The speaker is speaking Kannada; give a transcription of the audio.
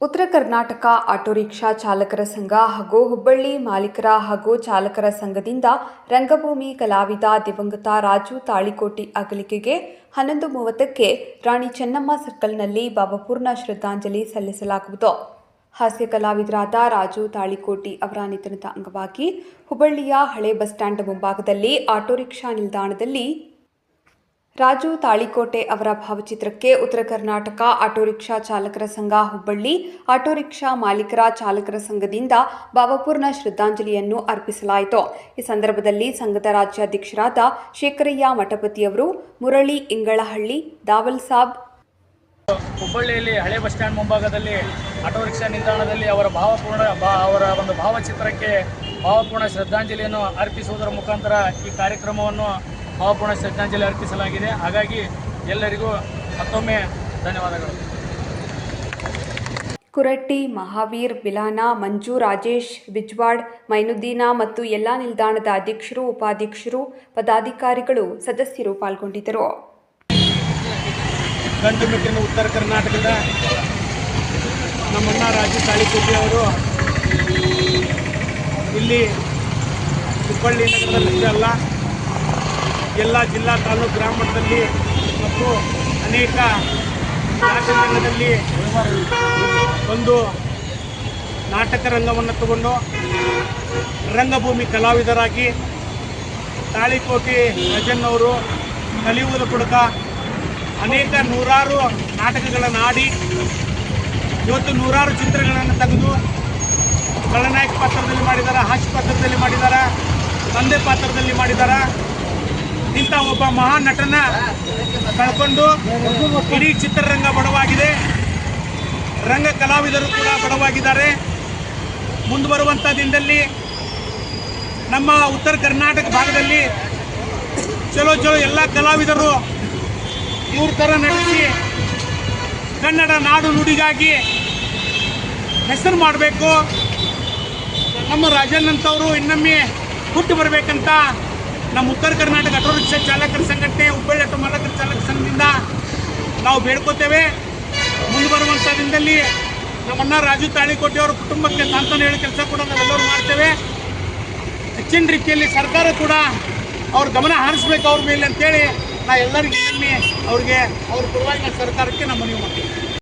ಉತ್ತರ ಕರ್ನಾಟಕ ಆಟೋ ರಿಕ್ಷಾ ಚಾಲಕರ ಸಂಘ ಹಾಗೂ ಹುಬ್ಬಳ್ಳಿ ಮಾಲೀಕರ ಹಾಗೂ ಚಾಲಕರ ಸಂಘದಿಂದ ರಂಗಭೂಮಿ ಕಲಾವಿದ ದಿವಂಗತ ರಾಜು ತಾಳಿಕೋಟಿ ಅಗಲಿಕೆಗೆ ಹನ್ನೊಂದು ಮೂವತ್ತಕ್ಕೆ ರಾಣಿ ಚೆನ್ನಮ್ಮ ಸರ್ಕಲ್ನಲ್ಲಿ ಭಾವಪೂರ್ಣ ಶ್ರದ್ಧಾಂಜಲಿ ಸಲ್ಲಿಸಲಾಗುವುದು. ಹಾಸ್ಯ ಕಲಾವಿದರಾದ ರಾಜು ತಾಳಿಕೋಟಿ ಅವರ ನಿಧನದ ಅಂಗವಾಗಿ ಹುಬ್ಬಳ್ಳಿಯ ಹಳೆ ಬಸ್ ಸ್ಟ್ಯಾಂಡ್ ಮುಂಭಾಗದಲ್ಲಿ ಆಟೋ ರಿಕ್ಷಾ ನಿಲ್ದಾಣದಲ್ಲಿ ರಾಜು ತಾಳಿಕೋಟೆ ಅವರ ಭಾವಚಿತ್ರಕ್ಕೆ ಉತ್ತರ ಕರ್ನಾಟಕ ಆಟೋ ರಿಕ್ಷಾ ಚಾಲಕರ ಸಂಘ ಹುಬ್ಬಳ್ಳಿ, ಆಟೋ ರಿಕ್ಷಾ ಮಾಲೀಕರ ಚಾಲಕರ ಸಂಘದಿಂದ ಭಾವಪೂರ್ಣ ಶ್ರದ್ಧಾಂಜಲಿಯನ್ನು ಅರ್ಪಿಸಲಾಯಿತು. ಈ ಸಂದರ್ಭದಲ್ಲಿ ಸಂಘದ ರಾಜ್ಯಾಧ್ಯಕ್ಷರಾದ ಶೇಖರಯ್ಯ ಮಠಪತಿಯವರು ಮುರಳಿ ಇಂಗಳಹಳ್ಳಿ, ದಾವಲ್ ಸಾಬ್ ಹುಬ್ಬಳ್ಳಿಯಲ್ಲಿ ಹಳೆ ಬಸ್ ಸ್ಟ್ಯಾಂಡ್ ಮುಂಭಾಗದಲ್ಲಿ ಆಟೋ ರಿಕ್ಷಾ ನಿಲ್ದಾಣದಲ್ಲಿ ಅವರ ಭಾವಪೂರ್ಣ ಅವರ ಒಂದು ಭಾವಚಿತ್ರಕ್ಕೆ ಭಾವಪೂರ್ಣ ಶ್ರದ್ಧಾಂಜಲಿಯನ್ನು ಅರ್ಪಿಸುವುದರ ಮುಖಾಂತರ ಈ ಕಾರ್ಯಕ್ರಮವನ್ನು ಭಾವಪೂರ್ಣ ಶ್ರದ್ಧಾಂಜಲಿ ಅರ್ಪಿಸಲಾಗಿದೆ. ಹಾಗಾಗಿ ಎಲ್ಲರಿಗೂ ಮತ್ತೊಮ್ಮೆ ಧನ್ಯವಾದಗಳು. ಕುರಟ್ಟಿ ಮಹಾವೀರ್ ಬಿಲಾನ ಮಂಜು ರಾಜೇಶ್ ಬಿಜ್ವಾಡ್ ಮೈನುದ್ದೀನ ಮತ್ತು ಎಲ್ಲಾ ನಿಲ್ದಾಣದ ಅಧ್ಯಕ್ಷರು ಉಪಾಧ್ಯಕ್ಷರು ಪದಾಧಿಕಾರಿಗಳು ಸದಸ್ಯರು ಪಾಲ್ಗೊಂಡಿದ್ದರು. ಗಂಟುಮೆಟ್ಟಿನ ಉತ್ತರ ಕರ್ನಾಟಕದ ನಮ್ಮಣ್ಣ ರಾಜು ತಾಳಿಕೋಟಿ ಅವರು ಇಲ್ಲಿ ಹುಬ್ಬಳ್ಳಿ ನಗರದಲ್ಲಿ ಅಲ್ಲ. ಎಲ್ಲ ಜಿಲ್ಲಾ ತಾಲೂಕು ಗ್ರಾಮ ಮಟ್ಟದಲ್ಲಿ ಮತ್ತು ಅನೇಕ ನಾಟಕದಲ್ಲಿ ಒಂದು ನಾಟಕ ರಂಗವನ್ನು ತಗೊಂಡು ರಂಗಭೂಮಿ ಕಲಾವಿದರಾಗಿ ತಾಳಿಕೋಟಿ ರಜನ್ ಅವರು ಕಲಿಯುವುದ ಕುಡಕ ಅನೇಕ ನೂರಾರು ನಾಟಕಗಳನ್ನು ಆಡಿ ಇವತ್ತು ನೂರಾರು ಚಿತ್ರಗಳನ್ನು ತೆಗೆದು ಖಳನಾಯಕ ಪಾತ್ರದಲ್ಲಿ ಮಾಡಿದ್ದಾರೆ, ಹಾಸ್ಯ ಪಾತ್ರದಲ್ಲಿ ಮಾಡಿದ್ದಾರೆ, ತಂದೆ ಪಾತ್ರದಲ್ಲಿ ಮಾಡಿದ್ದಾರೆ. ಇಂಥ ಒಬ್ಬ ಮಹಾನ್ ನಟನ ಕಳ್ಕೊಂಡು ಇಡೀ ಚಿತ್ರರಂಗ ಬಡವಾಗಿದೆ. ರಂಗ ಕಲಾವಿದರು ಕೂಡ ಬಡವಾಗಿದ್ದಾರೆ. ಮುಂದುವರುವಂಥ ದಿನದಲ್ಲಿ ನಮ್ಮ ಉತ್ತರ ಕರ್ನಾಟಕ ಭಾಗದಲ್ಲಿ ಚಲೋ ಚಲೋ ಎಲ್ಲ ಕಲಾವಿದರು ಇವ್ರ ಥರ ನಡೆಸಿ ಕನ್ನಡ ನಾಡು ನುಡಿಗಾಗಿ ಹೆಸರು ಮಾಡಬೇಕು. ನಮ್ಮ ರಾಜನಂತವರು ಇನ್ನೊಮ್ಮೆ ಹುಟ್ಟು ಬರಬೇಕಂತ ನಮ್ಮ ಉತ್ತರ ಕರ್ನಾಟಕ ಆಟೋ ರಿಕ್ಷಾ ಚಾಲಕರ ಸಂಘಟನೆ, ಹುಬ್ಬಳ್ಳಿ ಆಟೋ ಮಾಲಕರ ಚಾಲಕ ಸಂಘದಿಂದ ನಾವು ಬೇಡ್ಕೋತೇವೆ. ಮುಂದೆ ಬರುವಂಥ ದಿನದಲ್ಲಿ ನಮ್ಮಣ್ಣ ರಾಜು ತಾಳಿಕೋಟೆ ಅವರ ಕುಟುಂಬಕ್ಕೆ ಸಾಂತ್ವನ ಹೇಳಿ ಕೆಲಸ ಕೂಡ ನಾವೆಲ್ಲರೂ ಮಾಡ್ತೇವೆ. ಹೆಚ್ಚಿನ ರೀತಿಯಲ್ಲಿ ಸರ್ಕಾರ ಕೂಡ ಅವ್ರ ಗಮನ ಹರಿಸ್ಬೇಕು ಅವ್ರ ಮೇಲೆ ಅಂತೇಳಿ ನಾ ಎಲ್ಲರಿಗೂ ಅವ್ರಿಗೆ, ಅವ್ರ ಪರವಾಗಿ ಸರ್ಕಾರಕ್ಕೆ ನಮ್ಮ ಮನವಿ ಮಾಡ್ತೀನಿ.